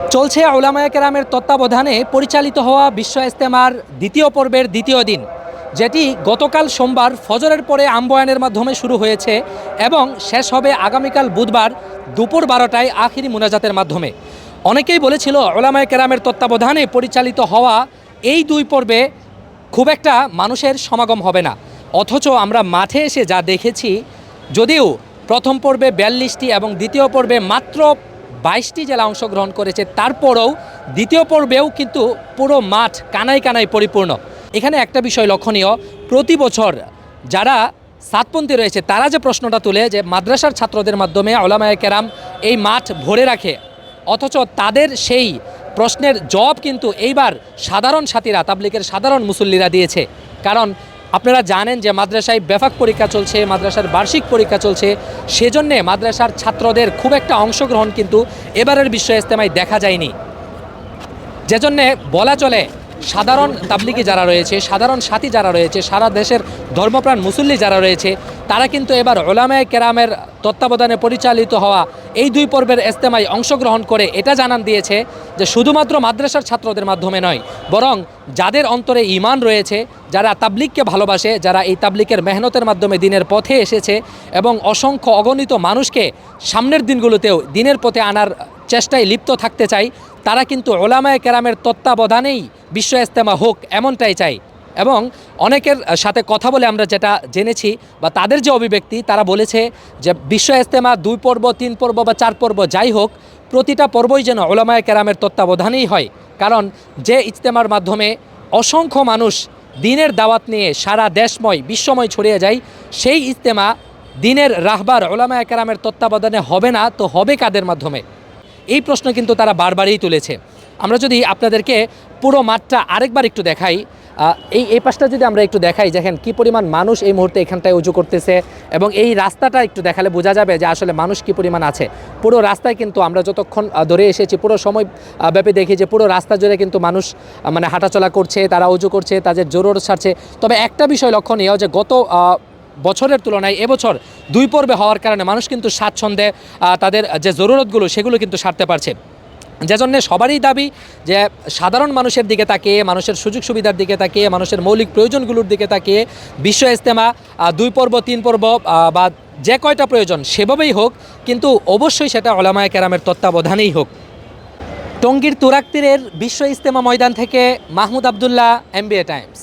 চলছে ওলামায়া কেরামের তত্ত্বাবধানে পরিচালিত হওয়া বিশ্ব ইস্তেমার দ্বিতীয় পর্বের দ্বিতীয় দিন, যেটি গতকাল সোমবার ফজরের পরে আম্বয়ানের মাধ্যমে শুরু হয়েছে এবং শেষ হবে আগামীকাল বুধবার দুপুর বারোটায় আখিরি মুনাজাতের মাধ্যমে। অনেকেই বলেছিল ওলামায়া কেরামের তত্ত্বাবধানে পরিচালিত হওয়া এই দুই পর্বে খুব একটা মানুষের সমাগম হবে না। অথচ আমরা মাঠে এসে যা দেখেছি, যদিও প্রথম পর্বে বিয়াল্লিশটি এবং দ্বিতীয় পর্বে মাত্র বাইশটি জেলা অংশগ্রহণ করেছে, তারপরেও দ্বিতীয় পর্বেও কিন্তু পুরো মাঠ কানায় কানায় পরিপূর্ণ। এখানে একটা বিষয় লক্ষণীয়, প্রতি বছর যারা সাতপন্থী রয়েছে, তারা যে প্রশ্নটা তুলে যে মাদ্রাসার ছাত্রদের মাধ্যমে ওলামায় কেরাম এই মাঠ ভরে রাখে, অথচ তাদের সেই প্রশ্নের জবাব কিন্তু এইবার সাধারণ সাথীরা তাবলিকের সাধারণ মুসল্লিরা দিয়েছে। কারণ আপনারা জানেন যে মাদ্রাসায় ব্যাপক পরীক্ষা চলছে, মাদ্রাসার বার্ষিক পরীক্ষা চলছে। সেজন্যে মাদ্রাসার ছাত্রদের খুব একটা অংশগ্রহণ কিন্তু এবারের বিশ্ব ইজতেমায় দেখা যায়নি। যে জন্যে বলা চলে সাধারণ তাবলিগি যারা রয়েছে, সাধারণ সাথী যারা রয়েছে, সারা দেশের ধর্মপ্রাণ মুসল্লি যারা রয়েছে, তারা কিন্তু এবার ওলামায় কেরামের তত্ত্বাবধানে পরিচালিত হওয়া এই দুই পর্বের ইস্তেমায় অংশগ্রহণ করে এটা জানান দিয়েছে যে শুধুমাত্র মাদ্রাসার ছাত্রদের মাধ্যমে নয়, বরং যাদের অন্তরে ইমান রয়েছে, যারা তাবলিগকে ভালোবাসে, যারা এই তাবলিকের মেহনতের মাধ্যমে দিনের পথে এসেছে এবং অসংখ্য অগণিত মানুষকে সামনের দিনগুলোতেও দিনের পথে আনার চেষ্টায় লিপ্ত থাকতে চাই, তারা কিন্তু ওলামায় কেরামের তত্ত্বাবধানেই বিশ্ব ইস্তেমা হোক এমনটাই চাই এবং অনেকের সাথে কথা বলে আমরা যেটা জেনেছি বা তাদের যে অভিব্যক্তি, তারা বলেছে যে বিশ্ব ইস্তেমা দুই পর্ব, তিন পর্ব বা চার পর্ব যাই হোক, প্রতিটা পর্বই যেন ওলামায় কেরামের তত্ত্বাবধানেই হয়। কারণ যে ইজতেমার মাধ্যমে অসংখ্য মানুষ দিনের দাওয়াত নিয়ে সারা দেশময়, বিশ্বময় ছড়িয়ে যায়, সেই ইজতেমা দিনের রাহবার ওলামায় কেরামের তত্ত্বাবধানে হবে না, তো হবে কাদের মাধ্যমে? এই প্রশ্ন কিন্তু তারা বারবারই তুলেছে। আমরা যদি আপনাদেরকে পুরো মাঠটা আরেকবার একটু দেখাই এই এই পাশটা যদি আমরা একটু দেখাই, দেখেন কি পরিমাণ মানুষ এই মুহূর্তে এখানটায় উজু করতেছে এবং এই রাস্তাটা একটু দেখালে বোঝা যাবে যে আসলে মানুষ কি পরিমাণ আছে। পুরো রাস্তায় কিন্তু আমরা যতক্ষণ ধরে এসেছি, পুরো সময় ব্যাপী দেখি যে পুরো রাস্তা জুড়ে কিন্তু মানুষ মানে হাঁটাচলা করছে, তারা উজু করছে, তাদের জোরর ছাড়ছে। তবে একটা বিষয় লক্ষণীয় যে গত বছরের তুলনায় এবছর দুই পর্বে হওয়ার কারণে মানুষ কিন্তু স্বাচ্ছন্দ্যে তাদের যে জরুরতগুলো সেগুলো কিন্তু সারতে পারছে। যে জন্যে সবারই দাবি যে সাধারণ মানুষের দিকে তাকিয়ে, মানুষের সুযোগ সুবিধার দিকে তাকিয়ে, মানুষের মৌলিক প্রয়োজনগুলোর দিকে তাকিয়ে বিশ্ব ইজতেমা দুই পর্ব, তিন পর্ব বা যে কয়টা প্রয়োজন সেভাবেই হোক, কিন্তু অবশ্যই সেটা ওলামায় কেরামের তত্ত্বাবধানেই হোক। টঙ্গীর তুরাক তীরের বিশ্ব ইজতেমা ময়দান থেকে মাহমুদ আবদুল্লাহ, এমবিএ টাইমস।